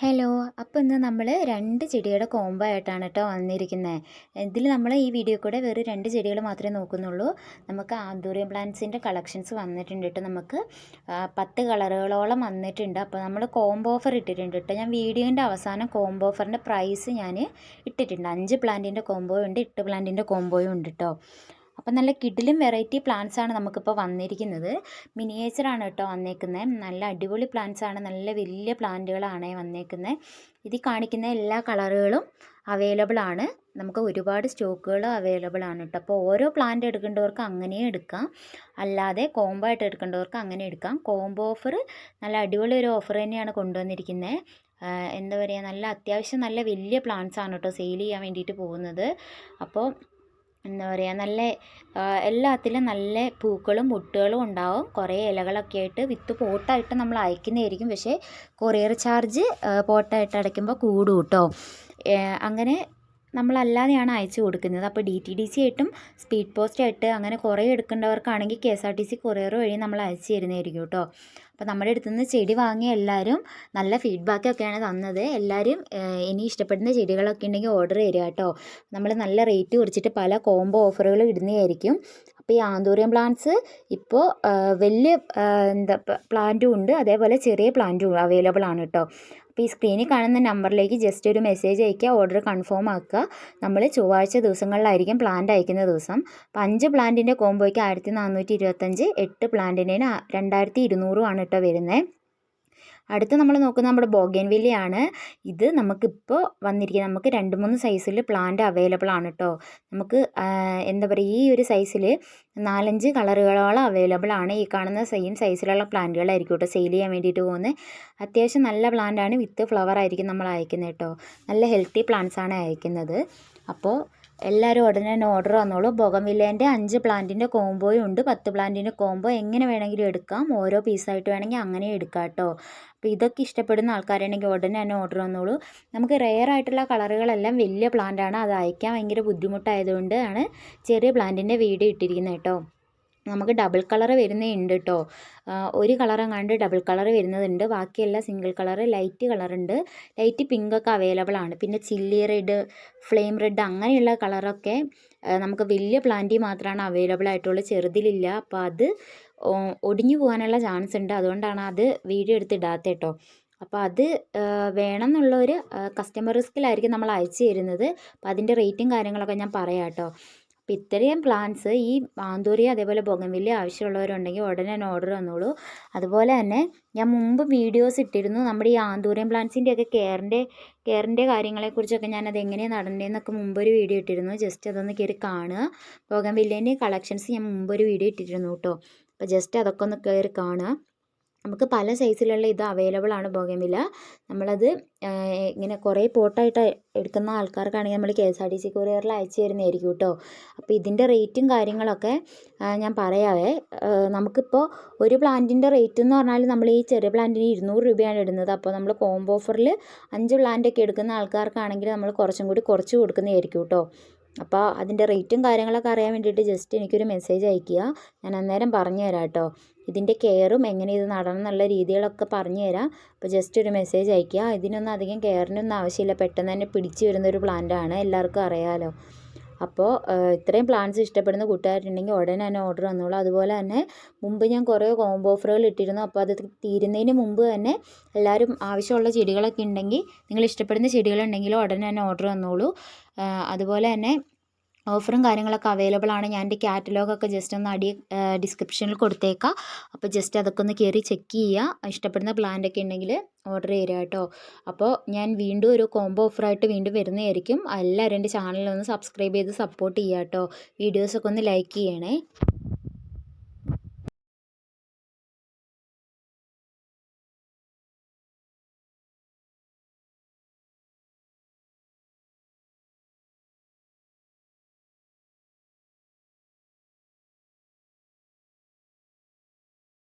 Hello അപ്പോൾ ഇന്ന് നമ്മൾ രണ്ട് ചെടിയുടെ കോംബോ ആയിട്ടാണ് കേട്ടോ വന്നിരിക്കുന്നത് ഇതിൽ നമ്മൾ ഈ വീഡിയോ കൂടെ വെറും രണ്ട് ചെടികൾ മാത്രമേ നോക്കുന്നുള്ളൂ. നമുക്ക് ആന്തൂറിയം പ്ലാന്റ്സിന്റെ കളക്ഷൻസ് വന്നിട്ടുണ്ട് കേട്ടോ നമുക്ക്. പത്ത് കളറുകളോളം വന്നിട്ടുണ്ട്. അപ്പോൾ നമ്മൾ കോംബോ ഓഫർ ഇട്ടിട്ടുണ്ട് കേട്ടോ ഞാൻ വീഡിയോന്റെ അവസാനം കോംബോ ഓഫറിന്റെ പ്രൈസ് ഞാൻ ഇട്ടിട്ടുണ്ട്. അഞ്ച് പ്ലാന്റിന്റെ കോംബോയും ഉണ്ട് എട്ട് പ്ലാന്റിന്റെ കോംബോയും ഉണ്ട് കേട്ടോ അപ്പം നല്ല കിഡിലും വെറൈറ്റി പ്ലാന്റ്സ് ആണ് നമുക്കിപ്പോൾ വന്നിരിക്കുന്നത്. മിനിയേച്ചറാണ് കേട്ടോ വന്നേക്കുന്നത് നല്ല അടിപൊളി പ്ലാന്റ്സ് ആണ്. നല്ല വലിയ പ്ലാന്റുകളാണ് വന്നേക്കുന്നത് ഇതിൽ കാണിക്കുന്ന എല്ലാ കളറുകളും അവൈലബിൾ ആണ്. നമുക്ക് ഒരുപാട് സ്റ്റോക്കുകൾ അവൈലബിൾ ആണ് കേട്ടോ. അപ്പോൾ ഓരോ പ്ലാന്റ് എടുക്കേണ്ടവർക്ക് അങ്ങനെ എടുക്കാം. അല്ലാതെ കോംബോ ആയിട്ട് എടുക്കേണ്ടവർക്ക് അങ്ങനെ എടുക്കാം. കോംബോ ഓഫർ നല്ല അടിപൊളി ഒരു ഓഫർ തന്നെയാണ് കൊണ്ടുവന്നിരിക്കുന്നത് എന്താ പറയുക നല്ല അത്യാവശ്യം നല്ല വലിയ പ്ലാന്റ്സ് ആണ് കേട്ടോ സെയിൽ ചെയ്യാൻ വേണ്ടിയിട്ട് പോകുന്നത്. അപ്പോൾ എന്താ പറയുക നല്ല എല്ലാത്തിലും നല്ല പൂക്കളും മുട്ടുകളും ഉണ്ടാവും. കുറേ ഇലകളൊക്കെ ആയിട്ട് വിത്ത് പോട്ടായിട്ട് നമ്മൾ അയക്കുന്നതായിരിക്കും. പക്ഷേ കൊറിയർ ചാർജ് പോട്ടായിട്ട് അടയ്ക്കുമ്പോൾ കൂടും കേട്ടോ അങ്ങനെ നമ്മളല്ലാതെയാണ് അയച്ചു കൊടുക്കുന്നത്. അപ്പോൾ ഡി ടി ഡി സി ആയിട്ടും സ്പീഡ് പോസ്റ്റ് ആയിട്ട് അങ്ങനെ കുറേ എടുക്കേണ്ടവർക്കാണെങ്കിൽ K S R T C courier വഴി നമ്മൾ അയച്ചു തരുന്നതായിരിക്കും കേട്ടോ. അപ്പോൾ നമ്മുടെ അടുത്തു നിന്ന് ചെടി വാങ്ങിയ എല്ലാവരും നല്ല ഫീഡ്ബാക്കൊക്കെയാണ് തന്നത്. എല്ലാവരും ഇനി ഇഷ്ടപ്പെടുന്ന ചെടികളൊക്കെ ഉണ്ടെങ്കിൽ ഓർഡർ തരിക കേട്ടോ. നമ്മൾ നല്ല റേറ്റ് കുറിച്ചിട്ട് പല കോംബോ ഓഫറുകളും ഇടുന്നതായിരിക്കും. അപ്പോൾ ഈ ആന്തൂറിയം പ്ലാന്റ്സ് ഇപ്പോൾ വലിയ എന്താ പ്ലാന്റും ഉണ്ട്. അതേപോലെ ചെറിയ പ്ലാന്റും അവൈലബിൾ ആണ് കേട്ടോ. അപ്പോൾ ഈ സ്ക്രീനിൽ കാണുന്ന നമ്പറിലേക്ക് ജസ്റ്റ് ഒരു മെസ്സേജ് അയക്കുക ഓർഡർ കൺഫേം ആക്കുക. നമ്മൾ ചൊവ്വാഴ്ച ദിവസങ്ങളിലായിരിക്കും പ്ലാന്റ് അയക്കുന്ന ദിവസം. അപ്പം അഞ്ച് പ്ലാന്റിന്റെ കോംബോയ്ക്ക് ആയിരത്തി നാനൂറ്റി ഇരുപത്തഞ്ച് എട്ട് പ്ലാന്റിന് രണ്ടായിരത്തി ഇരുന്നൂറുമാണ് കേട്ടോ വരുന്നത് അടുത്ത് നമ്മൾ നോക്കുന്നത് നമ്മുടെ ബോഗൻവില്ലയാണ്. ഇത് നമുക്കിപ്പോൾ വന്നിരിക്കുന്നത് നമുക്ക് രണ്ട് മൂന്ന് സൈസിൽ പ്ലാന്റ് അവൈലബിൾ ആണ് കേട്ടോ. നമുക്ക് എന്താ പറയുക ഈ ഒരു സൈസിൽ നാലഞ്ച് കളറുകളോളം അവൈലബിൾ ആണ്. ഈ കാണുന്ന സെയിം സൈസിലുള്ള പ്ലാന്റുകളായിരിക്കും കേട്ടോ സെയിൽ ചെയ്യാൻ വേണ്ടിയിട്ട് പോകുന്നത്. അത്യാവശ്യം നല്ല പ്ലാന്റ് ആണ് വിത്ത് ഫ്ലവർ ആയിരിക്കും നമ്മൾ അയക്കുന്നത് കേട്ടോ. നല്ല ഹെൽത്തി പ്ലാന്റ്സ് ആണ് അയക്കുന്നത്. അപ്പോൾ എല്ലാവരും ഉടനെ തന്നെ ഓർഡർ വന്നോളൂ. ബൊഗമില്ലേന്റെ അഞ്ച് പ്ലാന്റിന്റെ കോംബോയും ഉണ്ട്. പത്ത് പ്ലാന്റിന്റെ കോംബോ എങ്ങനെ വേണമെങ്കിലും എടുക്കാം. ഓരോ പീസായിട്ട് വേണമെങ്കിൽ അങ്ങനെ എടുക്കാം കേട്ടോ. അപ്പോൾ ഇതൊക്കെ ഇഷ്ടപ്പെടുന്ന ആൾക്കാരുണ്ടെങ്കിൽ ഉടനെ തന്നെ ഓർഡർ വന്നോളൂ. നമുക്ക് റെയർ ആയിട്ടുള്ള കളറുകളെല്ലാം വലിയ പ്ലാന്റ് ആണ്. അത് അയക്കാൻ ഭയങ്കര ബുദ്ധിമുട്ടായതുകൊണ്ട് ആണ് ചെറിയ പ്ലാന്റിന്റെ വീഡിയോ ഇട്ടിരിക്കുന്നത് കേട്ടോ. നമുക്ക് ഡബിൾ കളർ വരുന്നേ ഉണ്ട് കേട്ടോ ഒരു കളറെങ്ങാണ്ട് ഡബിൾ കളർ വരുന്നതുണ്ട്. ബാക്കിയെല്ലാം സിംഗിൾ കളർ ലൈറ്റ് കളറുണ്ട് ലൈറ്റ് പിങ്ക് ഒക്കെ അവൈലബിൾ ആണ്. പിന്നെ ചില്ലി റെഡ് ഫ്ലെയിം റെഡ് അങ്ങനെയുള്ള കളറൊക്കെ നമുക്ക് വലിയ പ്ലാന്റിൽ മാത്രമാണ് അവൈലബിൾ ആയിട്ടുള്ളത് ചെറുതിലില്ല. അപ്പോൾ അത് ഒടിഞ്ഞു പോകാനുള്ള ചാൻസ് ഉണ്ട്. അതുകൊണ്ടാണ് അത് വീഡിയോ എടുത്ത് ഇടാത്തത് കേട്ടോ അപ്പോൾ അത് വേണം എന്നുള്ളൊരു കസ്റ്റമർ റിസ്കിലായിരിക്കും നമ്മൾ അയച്ചു തരുന്നത്. അപ്പോൾ അതിന്റെ റേറ്റും കാര്യങ്ങളൊക്കെ ഞാൻ പറയാം കേട്ടോ അപ്പോൾ ഇത്രയും പ്ലാന്റ്സ് ഈ ആന്തൂരി അതേപോലെ ബൊഗൻവില്ല ആവശ്യമുള്ളവരുണ്ടെങ്കിൽ ഉടനെ തന്നെ ഓർഡർ തന്നോളൂ. അതുപോലെ തന്നെ ഞാൻ മുമ്പ് വീഡിയോസ് ഇട്ടിരുന്നു. നമ്മുടെ ഈ ആന്തൂരിയം പ്ലാന്റ്സിന്റെയൊക്കെ കെയറിന്റെ കെയറിന്റെ കാര്യങ്ങളെക്കുറിച്ചൊക്കെ ഞാൻ ഞാനത് എങ്ങനെയാണ് നടണ്ടതെന്നൊക്കെ മുമ്പൊരു വീഡിയോ ഇട്ടിരുന്നു. ജസ്റ്റ് അതൊന്ന് കയറി കാണുക. ബൊഗംവില്ലേന്റെ കളക്ഷൻസ് ഞാൻ മുമ്പൊരു വീഡിയോ ഇട്ടിരുന്നു കേട്ടോ. അപ്പോൾ ജസ്റ്റ് അതൊക്കെ ഒന്ന് കയറി കാണുക. നമുക്ക് പല സൈസിലുള്ള ഇത് അവൈലബിൾ ആണ് ബോഗമില്ല നമ്മളത് ഇങ്ങനെ കുറേ പോട്ടായിട്ട് എടുക്കുന്ന ആൾക്കാർക്കാണെങ്കിൽ നമ്മൾ K S R T C കൊറിയറിൽ അയച്ചു തരുന്നതായിരിക്കും കേട്ടോ. അപ്പോൾ ഇതിന്റെ റേറ്റും കാര്യങ്ങളൊക്കെ ഞാൻ പറയാവേ. നമുക്കിപ്പോൾ ഒരു പ്ലാന്റിന്റെ റേറ്റ് എന്ന് പറഞ്ഞാൽ നമ്മൾ ഈ ചെറിയ പ്ലാന്റിന് ഇരുന്നൂറ് രൂപയാണ് ഇടുന്നത്. അപ്പോൾ നമ്മൾ കോംബോ ഓഫറിൽ അഞ്ച് പ്ലാന്റ് ഒക്കെ എടുക്കുന്ന ആൾക്കാർക്കാണെങ്കിൽ നമ്മൾ കുറച്ചും കൂടി കുറച്ച് കൊടുക്കുന്നതായിരിക്കും കേട്ടോ. അപ്പോൾ അതിന്റെ റേറ്റും കാര്യങ്ങളൊക്കെ അറിയാൻ വേണ്ടിയിട്ട് ജസ്റ്റ് എനിക്കൊരു മെസ്സേജ് അയയ്ക്കുക. ഞാൻ അന്നേരം പറഞ്ഞു തരാം കേട്ടോ. ഇതിന്റെ കെയറും എങ്ങനെ ഇത് നടണം എന്നുള്ള രീതികളൊക്കെ പറഞ്ഞു തരാം. അപ്പോൾ ജസ്റ്റ് ഒരു മെസ്സേജ് അയയ്ക്കുക. ഇതിനൊന്നും അധികം കെയറിനൊന്നും ആവശ്യമില്ല. പെട്ടെന്ന് തന്നെ പിടിച്ച് വരുന്ന ഒരു പ്ലാന്റാണ് എല്ലാവർക്കും അറിയാമല്ലോ. അപ്പോൾ ഇത്രയും പ്ലാന്റ്സ് ഇഷ്ടപ്പെടുന്ന കൂട്ടുകാരുണ്ടെങ്കിൽ ഉടനെ തന്നെ ഓർഡർ വന്നോളൂ. അതുപോലെ തന്നെ മുമ്പ് ഞാൻ കുറേ കോംബോ ഓഫറുകൾ ഇട്ടിരുന്നു. അപ്പോൾ അത് തീരുന്നതിന് മുമ്പ് തന്നെ എല്ലാവരും ആവശ്യമുള്ള ചെടികളൊക്കെ ഉണ്ടെങ്കിൽ നിങ്ങൾ ഇഷ്ടപ്പെടുന്ന ചെടികളുണ്ടെങ്കിൽ ഉടനെ തന്നെ ഓർഡർ വന്നോളൂ. അതുപോലെ തന്നെ ഓഫറും കാര്യങ്ങളൊക്കെ അവൈലബിൾ ആണ്. ഞാൻ എന്റെ കാറ്റലോഗൊക്കെ ജസ്റ്റ് ഒന്ന് അടി ഡിസ്ക്രിപ്ഷനിൽ കൊടുത്തേക്കാം. അപ്പോൾ ജസ്റ്റ് അതൊക്കെ ഒന്ന് കയറി ചെക്ക് ചെയ്യുക ഇഷ്ടപ്പെടുന്ന പ്ലാന്റ് ഒക്കെ ഉണ്ടെങ്കിൽ ഓർഡർ ചെയ്യുക കേട്ടോ. അപ്പോൾ ഞാൻ വീണ്ടും ഒരു കോംബോ ഓഫറായിട്ട് വീണ്ടും വരുന്നതായിരിക്കും. എല്ലാവരും എന്റെ ചാനലിൽ ഒന്ന് സബ്സ്ക്രൈബ് ചെയ്ത് സപ്പോർട്ട് ചെയ്യുക കേട്ടോ. വീഡിയോസൊക്കെ ഒന്ന് ലൈക്ക് ചെയ്യണേ.